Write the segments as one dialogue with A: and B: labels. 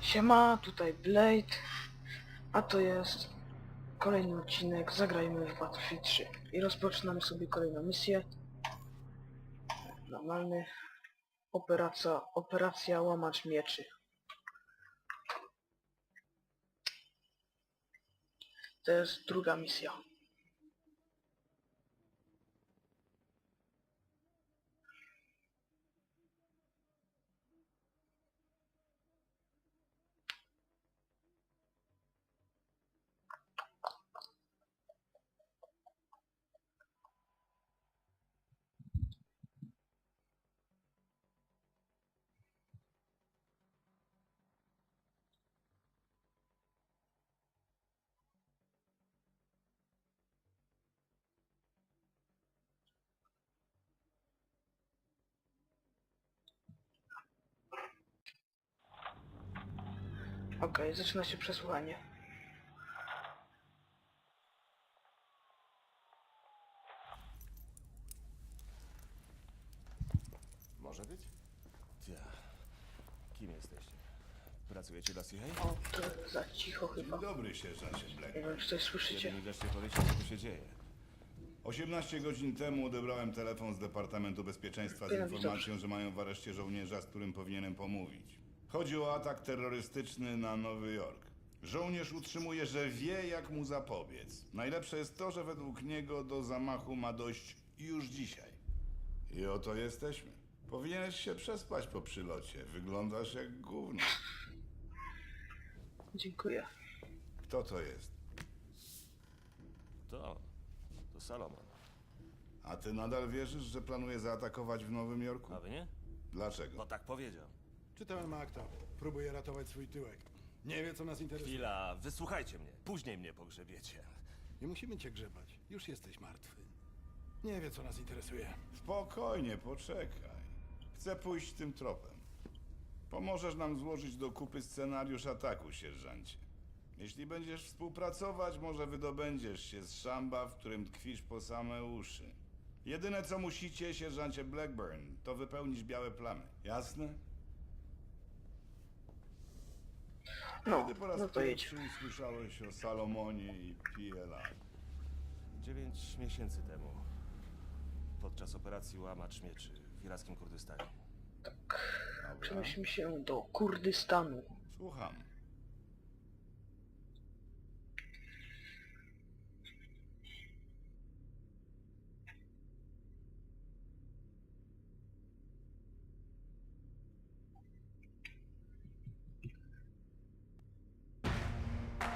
A: Siema, tutaj Blade, a to jest kolejny odcinek Zagrajmy w Battlefield 3 i rozpoczynamy sobie kolejną misję. Normalny operacja, operacja łamacz mieczy. To jest druga misja. Okej, zaczyna się przesłuchanie.
B: Może być? Ja. Kim jesteście? Pracujecie dla CIA?
A: O, to za cicho chyba.
C: Dzień dobry, sierżancie Black.
A: Nie wiem, czy coś słyszycie.
B: Mi wreszcie powiecie, co tu się dzieje?
C: 18 godzin temu odebrałem telefon z Departamentu Bezpieczeństwa z informacją, że mają w areszcie żołnierza, z którym powinienem pomówić. Chodzi o atak terrorystyczny na Nowy Jork. Żołnierz utrzymuje, że wie, jak mu zapobiec. Najlepsze jest to, że według niego do zamachu ma dojść już dzisiaj. I oto jesteśmy. Powinieneś się przespać po przylocie. Wyglądasz jak gówno.
A: Dziękuję.
C: Kto to jest?
B: To. To Salomon.
C: A ty nadal wierzysz, że planuje zaatakować w Nowym Jorku?
B: A wy nie?
C: Dlaczego?
B: Bo tak powiedział.
D: Czytałem akta. Próbuję ratować swój tyłek. Nie wie, co nas interesuje.
B: Chwila, wysłuchajcie mnie. Później mnie pogrzebiecie.
D: Nie musimy cię grzebać. Już jesteś martwy. Nie wie, co nas interesuje.
C: Spokojnie, poczekaj. Chcę pójść tym tropem. Pomożesz nam złożyć do kupy scenariusz ataku, sierżancie. Jeśli będziesz współpracować, może wydobędziesz się z szamba, w którym tkwisz po same uszy. Jedyne co musicie, sierżancie Blackburn, to wypełnić białe plamy. Jasne?
A: No,
C: Kiedy po raz
A: no to jedź.
C: pierwszy usłyszałeś o Salomonie i PLA?
B: Dziewięć miesięcy temu. Podczas operacji Łamacz Mieczy w irackim Kurdystanie.
C: Dobra.
A: Przenosimy się do Kurdystanu.
C: Słucham.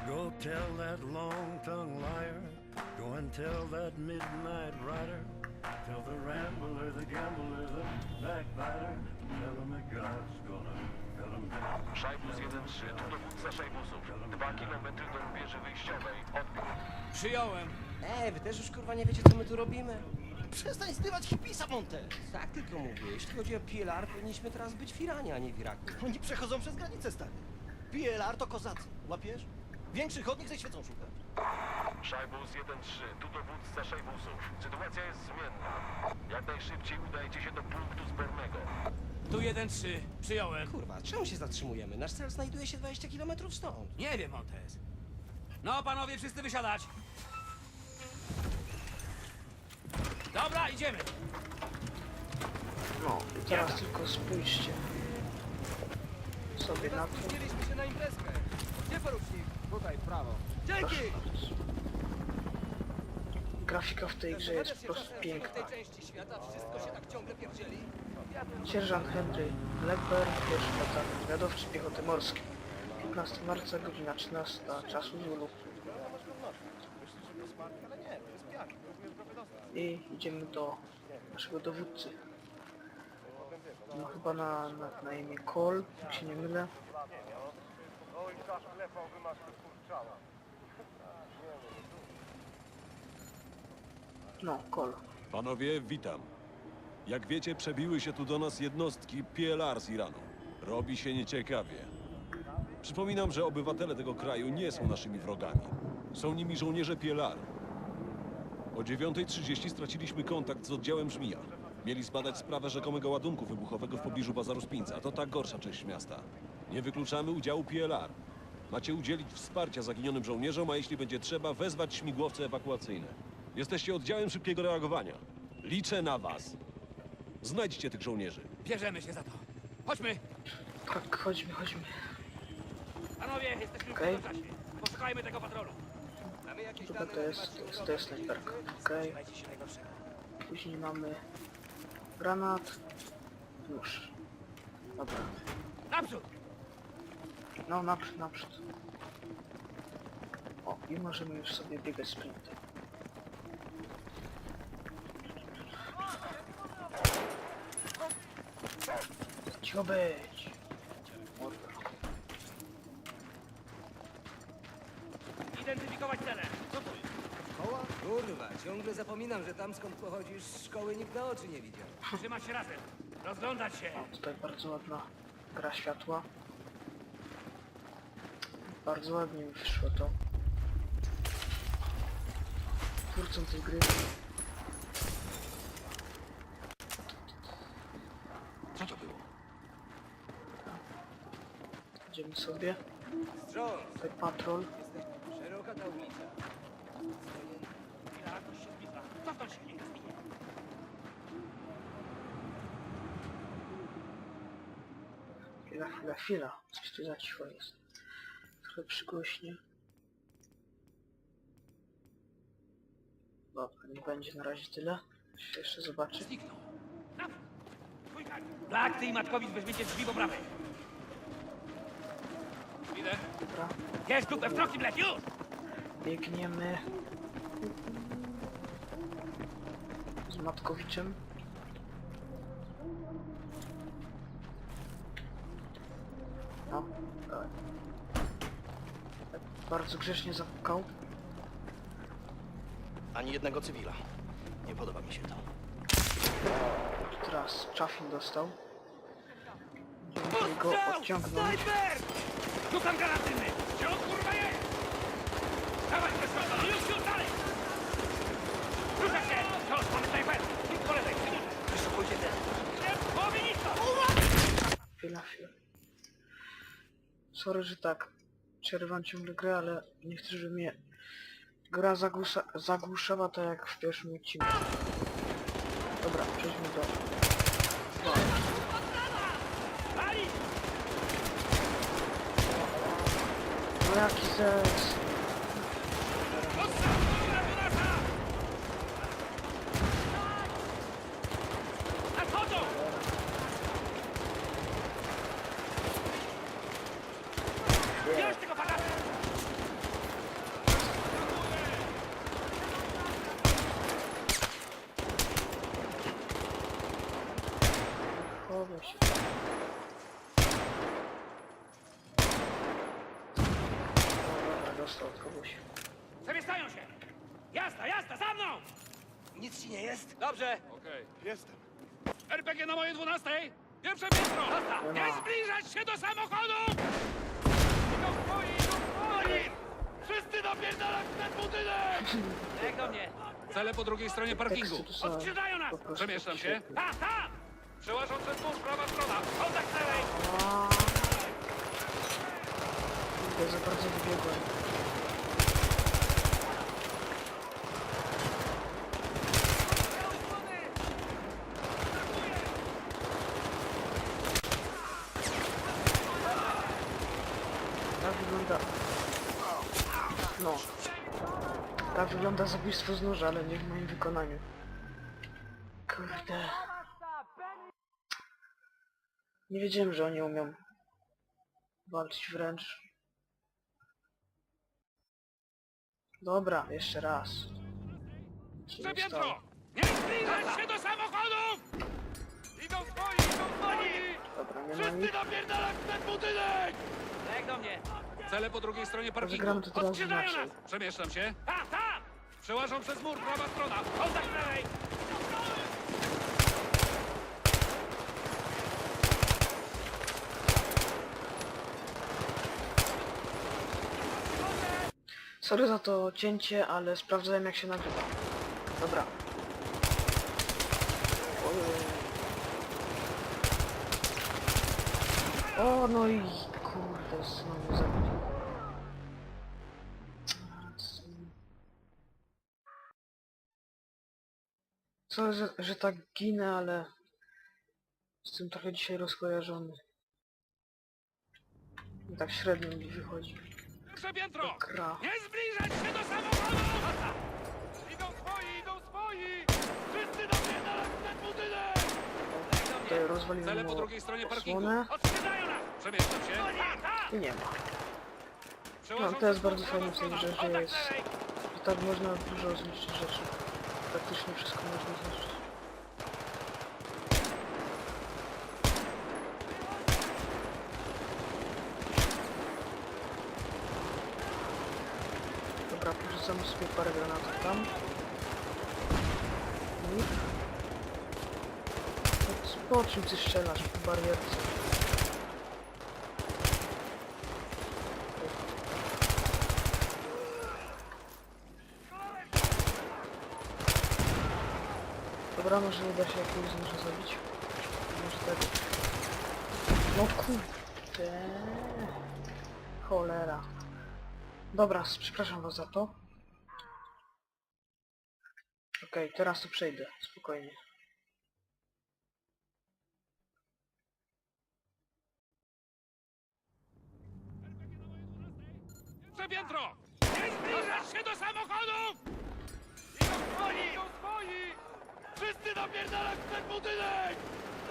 E: Go tell that long-tongued liar. Go and tell that midnight rider. Tell the rambler, the gambler, the backbiter. Tell him that God's gonna.
F: Szajbus 1-3, tu dowódca Szajbusów. Dwa kilometry do wieży wyjściowej. Odbiór.
G: Przyjąłem.
H: Ej, wy też już kurwa nie wiecie co my tu robimy? Przestań zbywać hipisa, Montes! Tak tylko mówię, jeśli chodzi o PLR, powinniśmy teraz być w Iranie, a nie w Iraku.
G: Oni przechodzą przez granicę, stary. PLR to kozacy, łapiesz? Większy chodnik ze świecą szukać.
F: Szajbus 1-3, tu dowódca Szajbusów. Sytuacja jest zmienna. Jak najszybciej udajcie się do punktu zbernego.
G: Tu 1-3, przyjąłem.
H: Kurwa, czemu się zatrzymujemy? Nasz cel znajduje się 20 km stąd.
G: Nie wiem, Montes. No, panowie, wszyscy wysiadać. Dobra, idziemy.
A: No, i teraz tylko spójrzcie sobie na to.
G: Spóźniliśmy się na imprezkę. Gdzie porucznik? Tutaj, w prawo. Dzięki!
A: Grafika w tej grze jest po prostu piękna.
G: części świata wszystko się tak ciągle pierdzieli.
A: Sierżant Henry Blackburn, pierwszy batalion wywiadowczy piechoty morskiej. 15 marca, godzina 13, czasu Zulu. I idziemy do naszego dowódcy. No chyba na, na, na imię Cole, jak się nie mylę. No, Cole.
I: Panowie, witam. Jak wiecie, przebiły się tu do nas jednostki PLR z Iranu. Robi się nieciekawie. Przypominam, że obywatele tego kraju nie są naszymi wrogami. Są nimi żołnierze PLR. O 9.30 straciliśmy kontakt z oddziałem Żmija. Mieli zbadać sprawę rzekomego ładunku wybuchowego w pobliżu bazaru Spinca. To ta gorsza część miasta. Nie wykluczamy udziału PLR. Macie udzielić wsparcia zaginionym żołnierzom, a jeśli będzie trzeba, wezwać śmigłowce ewakuacyjne. Jesteście oddziałem szybkiego reagowania. Liczę na was. Znajdźcie tych żołnierzy.
J: Bierzemy się za to. Chodźmy!
A: Tak, chodźmy, chodźmy.
J: Panowie, jesteśmy
A: Okej.
J: w czasie. Poszukajmy tego patrolu.
H: Mamy jakieś
A: to jest, to jest, to jest snajperka. Okej. Później mamy granat. Nóż. Dobra.
J: Naprzód!
A: No, naprzód, naprzód. O, i możemy już sobie biegać sprintem. Cicho być!
J: Identyfikować cele. Co tu jest?
H: Szkoła? Kurwa, ciągle zapominam, że tam skąd pochodzisz, szkoły nikt na oczy nie widział.
J: Trzymać się razem. Rozglądać się.
A: O, tutaj bardzo ładna gra światła. Bardzo ładnie mi wyszło to. Twórcą tej gry.
J: Co to było?
A: Idziemy sobie. Tutaj patrol.
H: Szeroka ta ulica.
J: Chwila,
A: chwila, chwila. Coś tu za cicho jest. Trochę przygłośnie. Dobra, nie będzie na razie tyle. Się jeszcze zobaczy.
J: Zniknął. Black, ty i Matkowic weźmiecie drzwi po prawej. Idę.
A: Dobra,
J: Jest dupę w troki, Black, już!
A: biegniemy. Z Matkowiczem. Bardzo grzecznie zapukał.
G: Ani jednego cywila. Nie podoba mi się to.
A: Teraz Chaffin dostał. Będziemy go odciągnąć.
J: Sniper! Rzucam granatyny! Gdzie on kurwa jest? Dawaj, Kryszowa! Już, już, dalej! Ruszaj się! Wciąż mamy snajper! Idź po lewej!
H: Wyszukujcie ten.
J: Nie, połowie nisko!
A: Chwila, chwila. Sorry, że tak przerywam ciągle grę, ale nie chcę, żeby mnie gra zagłusza, zagłuszała tak jak w pierwszym odcinku. Dobra, przejdźmy do... No jaki sens? Chowaj się. O, dobra, dostał od kogoś.
J: Przemieszczają się! Jazda, jazda, za mną!
H: Nic ci nie jest?
J: Dobrze!
D: Okej, jestem.
J: RPG na mojej dwunastej! Pierwsze piętro! Jazda! Nie zbliżać się do samochodu! Idą swoi, idą swoi! Wszyscy napierdalać w ten budynek! Jak do mnie?
F: Cele po drugiej stronie parkingu.
A: Teksty tu są
J: Odkrzydają nas!
A: po prostu
F: Przemieszczam się.
A: świetne.
J: Tam, tam!
F: Przełażą przez mur, prawa strona.
J: Kontakt!
A: A. Kurde, za bardzo wybiegłem. Tak wygląda... No. Tak wygląda zabójstwo z noża, ale nie w moim wykonaniu. Kurde. Nie wiedziałem, że oni umią walczyć wręcz. Dobra, jeszcze raz. Się nie
J: Przepiętro!
A: stało.
J: Nie zbliżać się do samochodu! Idą swoi, idą swoi!
A: Dobra, nie ma nic.
J: napierdalać w ten budynek! Jak do mnie?
F: Cele po drugiej stronie parkingu.
A: Rozegramy to teraz
J: Odkrzydają
A: inaczej.
J: nas!
F: Przemieszczam się.
J: Tam, tam!
F: Przełażą przez mur, prawa strona.
J: Kontakt lewej!
A: Sorry za to cięcie, ale sprawdzałem jak się nagrywa. Dobra. O, no i znowu mnie zabili. Co, że, że tak ginę, ale jestem trochę dzisiaj rozkojarzony. I tak średnio mi wychodzi.
J: Pierwsze piętro!
A: Gra.
J: Nie zbliżać się do samochodu! Idą swoi, idą swoi! Wszyscy napierdalać w ten budynek!
A: Tutaj rozwaliłem
J: Cele po drugiej stronie parkingu.
A: osłonę
J: Odstrzydają nas! Przemieszczam się.
A: i nie ma. No, to jest bardzo fajne w tej grze, że jest-! I tak można dużo zniszczyć rzeczy. Praktycznie wszystko można zniszczyć. Porzucamy sobie parę granatów tam. I... Po czym ty strzelasz po barierce? Dobra, może uda się jakiegoś z nich zabić. Może tak. No kurde. Cholera. Dobra, przepraszam was za to. Okej, teraz tu przejdę, spokojnie.
J: Pierwsze piętro! Nie zbliżać się do samochodu! Idą swoi, idą swoi! Wszyscy napierdalać w ten budynek!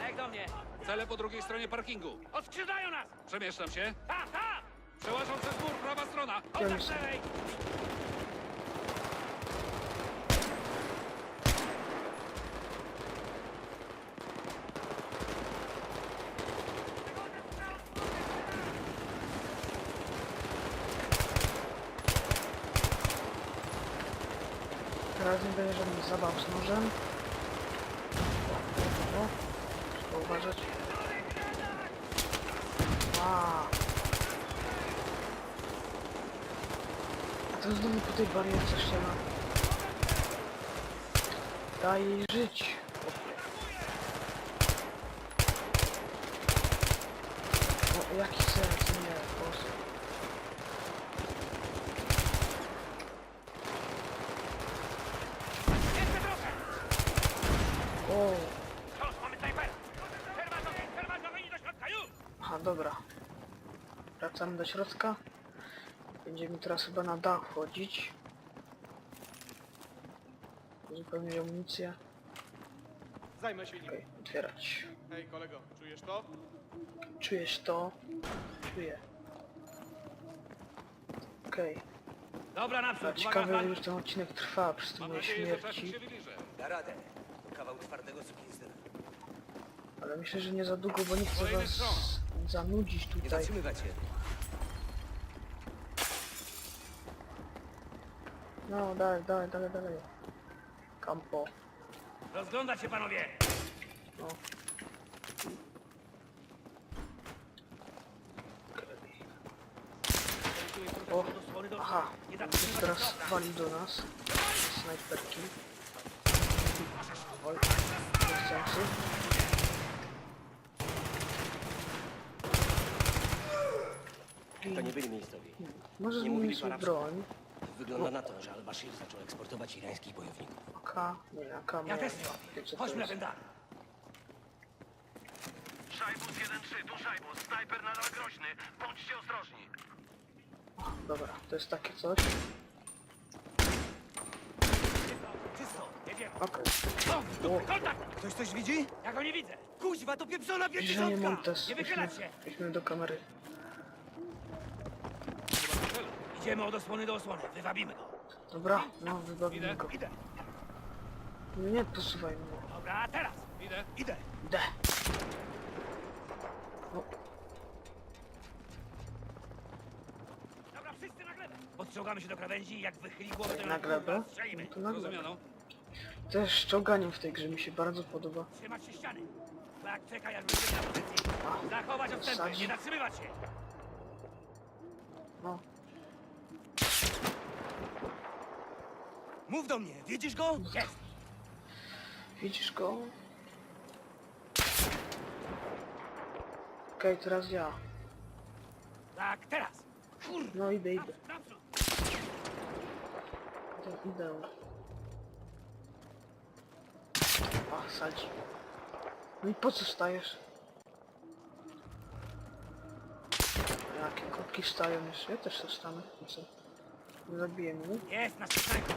J: Jak do mnie? Cele po drugiej stronie parkingu. Odskrzydają nas! Przemieszczam się. Ha, ha! Przełażą przez mur, prawa strona. Lewej!
A: Teraz nie będzie żadnych zabaw z nożem. O, o, o. Trzeba uważać. A. A to znowu po tej barierce strzela. Daj jej żyć. No jaki sens? Nie, po prostu.
J: Jeszcze trochę!
A: O.
J: Wciąż mamy snajper! Przerwać ogień, przerwać ogień i do środka, już!
A: Aha, dobra. Wracamy do środka. Będziemy teraz chyba na dach wchodzić. Zupełnie amunicję.
G: Zajmę się nim.
A: Okej, otwierać.
G: Hej kolego, czujesz to?
A: Czujesz to? Czuję. Okej.
J: Dobra,
A: A
J: naprzód, uwaga,
A: Ciekawe, że już ten odcinek trwa przez te
J: Mam
A: moje
J: nadzieję, że trafik
A: śmierci.
J: się.
H: Da radę. Kawał twardego sukienzyna.
A: Ale myślę, że nie za długo, bo nie chcę
J: Kolejny
A: was
J: strząs.
A: zanudzić
H: Nie
A: tutaj.
H: zatrzymywać się.
A: No, dalej, dalej, dalej, dalej. Campo.
J: Rozglądać się, panowie!
A: No. O, aha, teraz wali do nas. Snajperki. Oj, niechcący.
H: To nie byli miejscowi.
A: Może
H: Nie mówili po
A: sobie
H: arabsku.
A: broń.
H: Wygląda na to, że Al-Bashir zaczął eksportować irańskich bojowników.
A: AK, nie,
J: Ja też nie łapię. Chodźmy na ten dach.
F: Szajbus 1-3, tu Szajbus. Snajper nadal groźny. Bądźcie ostrożni.
A: Dobra, to jest takie coś.
J: Czysto, jedziemy.
A: Okej.
J: O, kontakt!
G: Ktoś coś widzi?
J: Ja go nie widzę.
G: Kuźwa, to pieprzona
A: Zbliżenie
G: pięćdziesiątka!
A: Montes.
J: Nie wychylać się.
A: Idźmy do kamery.
J: Idziemy od osłony do osłony. Wywabimy go.
A: Dobra, no wybawimy
J: Idę,
A: go.
J: idę.
A: Nie posuwaj mnie.
J: Dobra, a teraz. Idę. Idę.
A: D. No,
J: Dobra, wszyscy na glebę. Podciągamy się do krawędzi i jak wychyli głowę, to
A: na glebę.
J: strzelimy.
A: No to na glebę.
J: Rozumiano?
A: Też ściąganie w tej grze mi się bardzo podoba.
J: Trzymać się ściany. Tak, czekaj, aż będziemy na pozycji. Zachować odstępy,
A: Wsadzi.
J: nie zatrzymywać się.
A: No,
G: Mów do mnie, widzisz go?
J: Jest.
A: widzisz go? Okej, teraz ja.
J: Tak, teraz! Kurwa!
A: No idę, idę.
J: Naprzód!
A: Idę, idę. A, sadzi. No i po co stajesz? Jakie kotki stają jeszcze? Ja też się stanę. I co? Nie zabiję mnie.
J: Jest na snajper!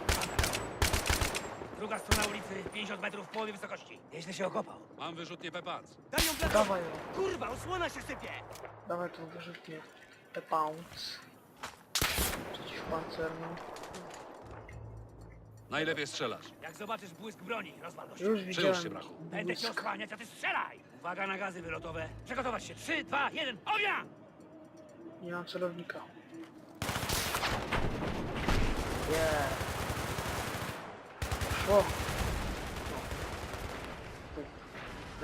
J: Druga strona ulicy, 50 metrów w połowie wysokości. Nieźle się okopał.
K: Mam wyrzutnie Pepac.
G: Daj ją plecy!
A: Dawaj ją.
G: Kurwa, osłona się sypie!
A: Dawaj tą wyrzutnię. The Pounds. Przeciwpancerną.
K: Najlepiej strzelasz.
J: Jak zobaczysz błysk broni, rozwal gościa.
A: Już
K: Przyłóż
A: widziałem.
K: się, brachu.
J: Będę cię
A: błysk.
J: osłaniać, a ty strzelaj! Uwaga na gazy wylotowe. Przygotować się. 3, 2, 1, ognia!
A: Nie mam celownika. Yeah. O!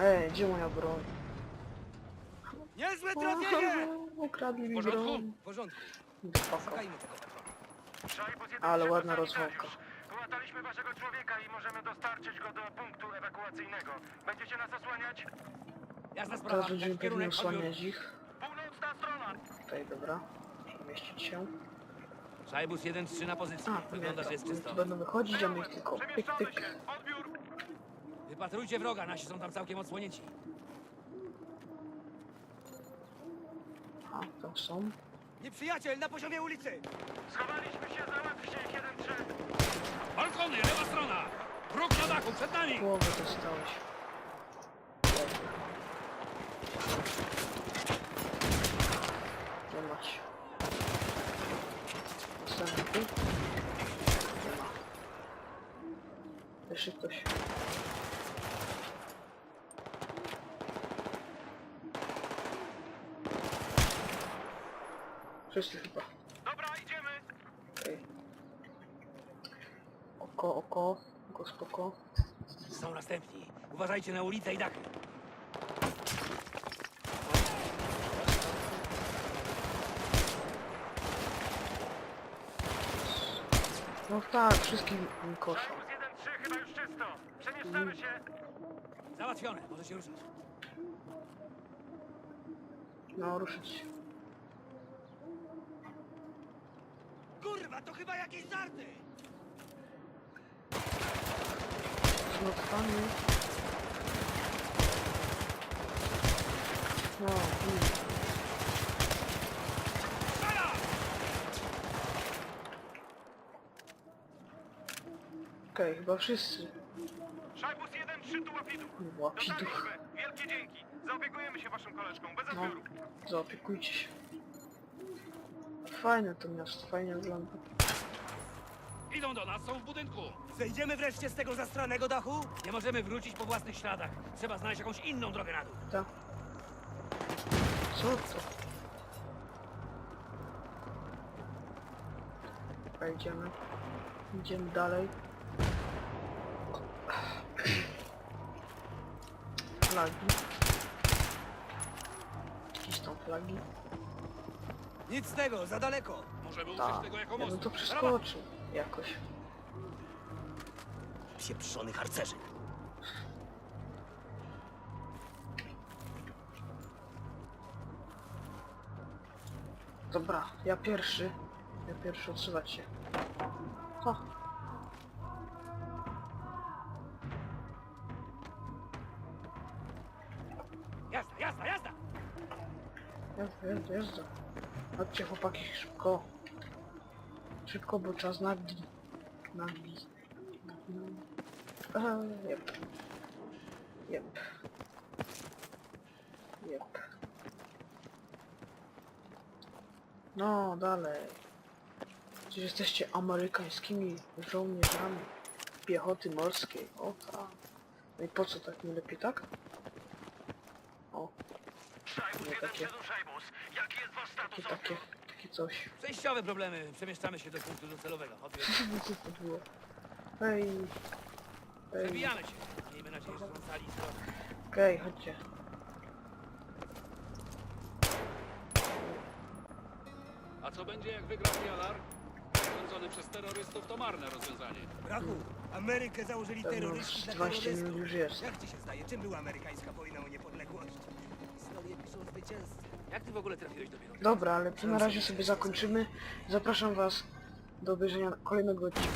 A: Ej, gdzie moja broń?
G: Niezłe trafienie!
A: Ukradli mi
K: W porządku?
A: broń.
G: W porządku,
A: Spoko.
G: szukajmy tego patrona.
A: Ale ładna rozwałka.
F: Ułataliśmy waszego człowieka i możemy dostarczyć go do punktu ewakuacyjnego. Będziecie nas osłaniać?
J: Jasna sprawa.
A: Teraz będziemy
J: Jak
A: pewnie
J: kierunek
A: osłaniać ich.
F: Północna strona!
A: Tutaj, dobra. Przemieścić się.
J: Szajbus 1-3 na pozycji.
A: A,
J: Wygląda, że jest czysto.
A: Będą wychodzić, a my ich tylko pyk,
F: Przemieszczamy
A: pyk.
F: się! Odbiór!
J: Wypatrujcie wroga, nasi są tam całkiem odsłonięci.
A: A, tam są.
G: Nieprzyjaciel na poziomie ulicy!
F: Schowaliśmy się, załatwcie ich 1-3!
J: Balkony, lewa strona! Wróg na dachu, przed nami!
A: Głowę dostałeś. Nie mać. Następny. Nie ma. Jeszcze ktoś. Wszyscy chyba.
F: Dobra, idziemy!
A: Okej. Oko, oko. Oko spoko.
J: Są następni. Uważajcie na ulicę i dachy.
A: No tak, wszystkim koszą.
F: Szajbus 1-3, chyba już czysto! Przemieszczamy się!
J: Załatwione, może się ruszyć.
A: No, ruszyć się.
G: Kurwa, to chyba jakieś żarty!
A: Smutkami. No, mm. Okej, chyba wszyscy.
F: Szajbus 1-3, tu łapidu!
A: Łapiduch.
F: Dotarliśmy! Wielkie dzięki! Zaopiekujemy się waszą koleżką, bez
A: No,
F: odbioru!
A: zaopiekujcie się. Fajne to miasto, fajnie wygląda.
J: Idą do nas, są w budynku.
G: Zejdziemy wreszcie z tego zastranego dachu?
J: Nie możemy wrócić po własnych śladach. Trzeba znaleźć jakąś inną drogę na dół.
A: Ta. Co to? Dobra, idziemy. Idziemy dalej. Flagi. Jakieś tam flagi.
G: Nic z tego, za daleko!
K: Możemy użyć
A: Tak.
K: tego jako
A: Ja bym
K: mostu.
A: to przeskoczył jakoś.
G: Pieprzony harcerzyk.
A: Dobra, ja pierwszy. Ja pierwszy odsuwać się. Ha.
J: Jazda, jazda, jazda.
A: Chodźcie chłopaki, szybko. Szybko, bo czas nagli. Nagli. Eee, jep. Jep. Jep. No, dalej. Czy jesteście amerykańskimi żołnierzami piechoty morskiej? O tak. No i po co tak? Nie lepiej tak? Nie, takie-
F: 1-3, Szajbus! Jaki jest wasz status?
A: takie, takie, takie coś.
J: Przejściowe problemy. Przemieszczamy się do punktu docelowego. Odbiór.
A: Co to było? Hej. Hej.
J: Przebijamy się. Miejmy nadzieję, że są sali zdrowi.
A: Okej, chodźcie.
K: A co będzie jak wygra Pialar? Rządzony przez terrorystów to marne rozwiązanie.
G: Brachu, Amerykę założyli
A: Pewno
G: terroryści
A: z
G: dla
A: 20 minut
G: terrorystów.
A: już jest.
G: Jak ci się zdaje, czym była amerykańska wojna o niepodległość?
H: Jak ty w ogóle trafiłeś do?
A: Dobra, ale to na razie sobie zakończymy. Zapraszam was do obejrzenia kolejnego odcinka.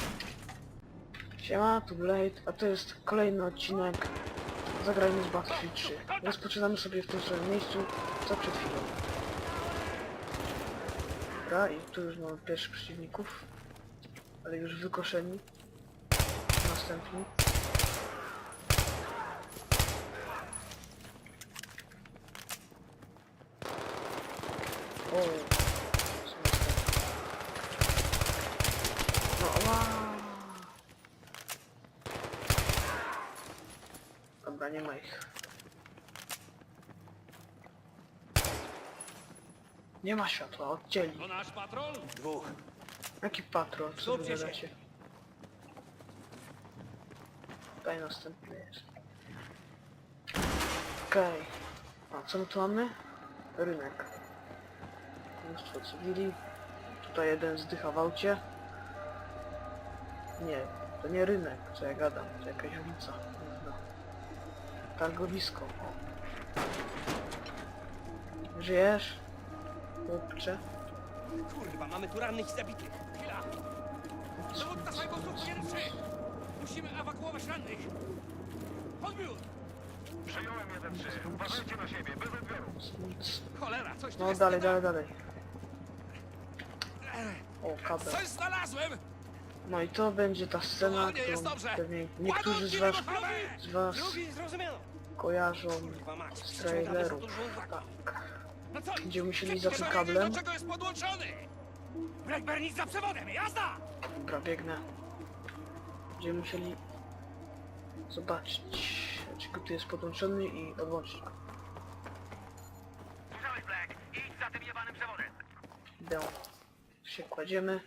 A: Siema, tu Blade, a to jest kolejny odcinek Zagrajmy z Battlefield 3. Rozpoczynamy sobie w tym samym miejscu, co przed chwilą. Dobra, i tu już mamy pierwszych przeciwników, ale już wykoszeni. Następni. O. No. Dobra, nie ma ich. Nie ma światła, oddzieli.
K: To nasz patrol?
H: Dwóch.
A: Jaki patrol, co wy
H: Skupcie się.
A: gadacie? Tutaj następny jest. Okej. A co my tu mamy? Rynek. Mnóstwo cywili. Tutaj jeden zdycha w aucie. Nie, to nie rynek, co ja gadam, to jakaś ulica. Targowisko. O. Żyjesz? Chłopcze?
H: Kurwa, mamy tu rannych i zabitych.
J: Chwila! Dowódca Szajbusów pierwszy! Musimy ewakuować rannych! Odbiór!
F: Przyjąłem 1-3. Uważajcie na siebie, bez odbioru.
A: Nic.
J: Cholera, coś tu
A: No
J: jest
A: dalej,
J: nie tak.
A: dalej, dalej. O, kabel.
J: Coś znalazłem!
A: No i to będzie ta scena,
J: jest
A: którą
J: dobrze.
A: pewnie niektórzy z was, z was
H: Drugi zrozumiano.
A: kojarzą
H: Kurwa,
A: z traileru. Tak.
J: No co?
A: Będziemy musieli
J: Szybko
A: za tym kablem.
J: do czego jest podłączony! Nic za przewodem, jazda!
A: Dobra, biegnę. Będziemy musieli zobaczyć, czego tu jest podłączony i odłączyć go.
F: Słyszałeś, Black? Idź za tym jebanym przewodem.
A: Idę. Się kładziemy.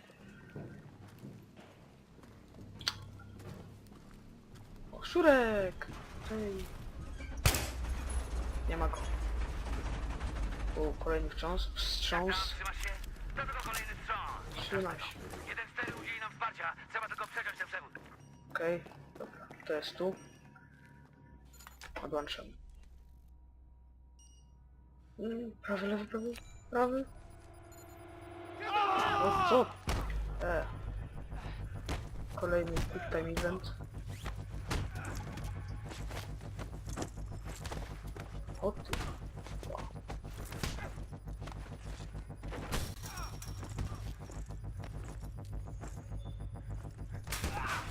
A: O, Szurek! Hej. Nie ma go. O, kolejny wstrząs. Wstrząs.
F: Trzymasz się? To tylko kolejny wstrząs.
A: Trzymaj się.
F: Jeden z cztery udzieli nam wsparcia. Trzeba tylko przeciąć ten przewód.
A: Okej, dobra, to jest tu. Odłączam. Mm, prawy, lewy, prawy, prawy. O, co? E. Kolejny quick time event. O ty.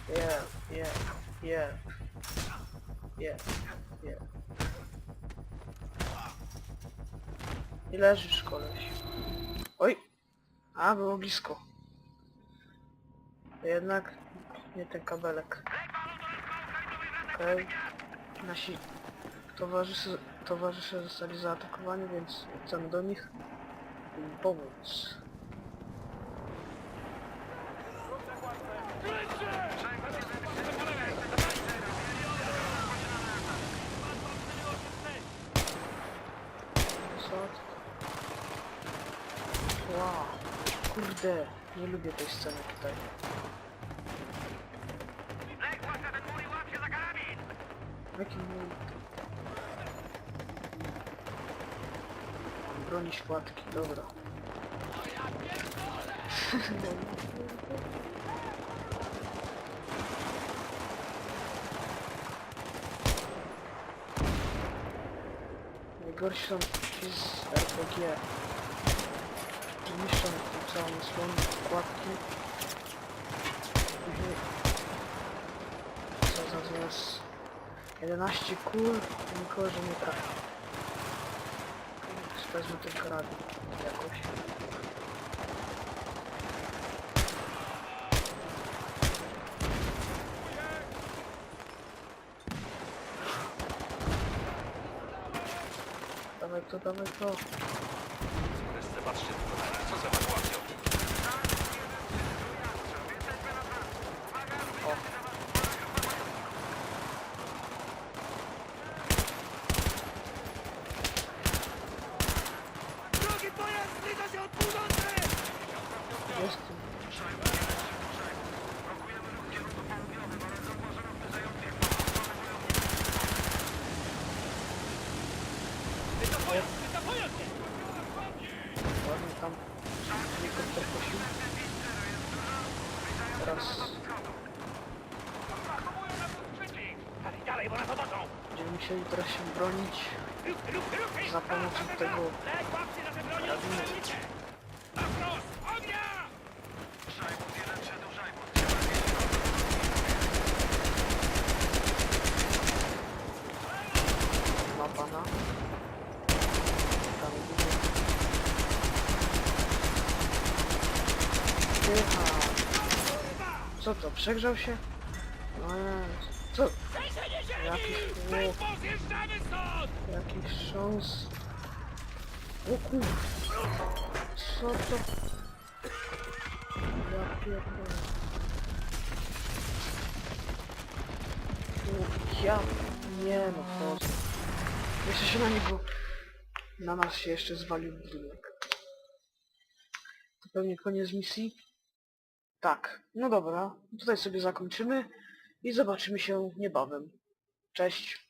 A: Yeah, yeah, yeah. Yeah, yeah. I leżysz koleś. A, było blisko. Jednak nie ten kabelek. Okej. Nasi towarzysze, towarzysze zostali zaatakowani, więc chcemy do nich pomóc. Co? Wow. Kurde, nie lubię tej sceny tutaj. Jaki mój... Broni szkładki, dobra. Najgorsi są ci z RPG. Niszczą całą słon, składki. Później... Co za zamiast 11 kul, nikogo, że nie trafi. Wezmę ten karabin jakoś. Dawaj to, dawaj to.
F: Wreszcie patrzcie, co za ewakuacją.
H: Drugi pojazd zbliża się od północy!
A: Jest tu. Helikopter prosił. Teraz
J: Zachowują nas od przeciw! Dalej, dalej, bo nas otoczą!
A: będziemy musieli teraz się bronić za pomocą tego!
J: Ognia!
A: na pana. Prawie dużo. Tycha. Co to, przegrzał się? Szans. O kur... Co to? Ja pierdolę. Ja... Nie no, poza. Jeszcze się na niego... Na nas się jeszcze zwalił budynek. To pewnie koniec misji? Tak. No dobra, tutaj sobie zakończymy i zobaczymy się niebawem. Cześć.